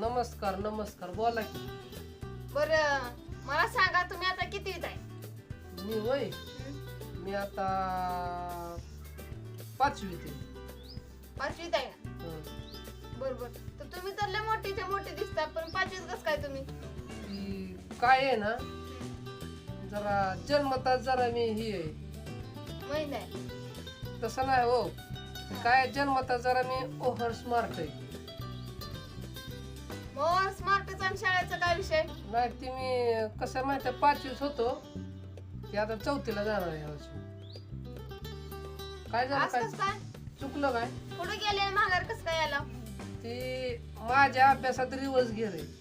नमस्कार नमस्कार बोला की. बर मला सांगा तुम्ही आता कितवीत आहे? मी वय मी आता पाचवी ते पाचवीत आहे का? बर बर. तर तुम्ही तर लय मोठीचे मोठे दिसता पण पाचवीत कस काय तुम्ही? ती काय आहे ना जरा जन्मतात जरा मी ही आहे. माहीत आहे तसं नाही हो. ते काय जन्मतात जरा मी ओव्हर स्मार्ट आहे. स्मार्टच आणि शाळेचा काय विषय? नाही ती मी कसं माहिती पाचवीच होतो. ते आता चौथीला जाणार आहे यावर्षी काय झालं आज काय? कस काय चुकलं काय? पुढे गेले माघार कस काय आला? ती माझ्या अभ्यासात रिवर्स घेर आहे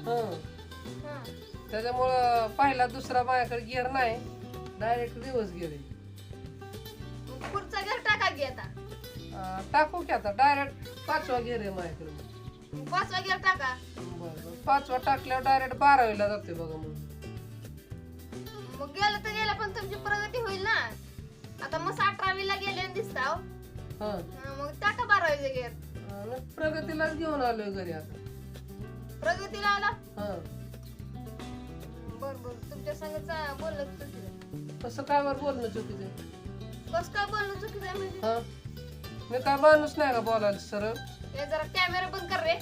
हं. हं. त्याच्यामुळं पहिला दुसरा माझ्याकडे गिअर नाही. डायरेक्ट रिवर्स गिअर आहे मग पुढचा टाका की आता. अं, टाकू की आता डायरेक्ट पाचवा गिअर आहे माझ्याकडे. गेर टाका. बरं पाचवा टाकल्यावर डायरेक्ट बारावीला जाते बघा मग. मग गेलं तर गेलं पण तुमची प्रगती होईल ना. आता मग अठरावीला गेले आणि दिसता हो. मग टाका बारावीचे मग प्रगतीलाच घेऊन आलोय घरी आता. प्रगतीला आला हं. बर बर. तुमच्या संग बोललं चुकीचं आहे. कसं काय वर बोलणं चुकीचं आहे? कसं काय बोलणं चुकीचं आहे म्हणजे? हं. मी काय माणूस नाही का बोलायला सरळ? हे जरा कॅमेरा बंद कर रे.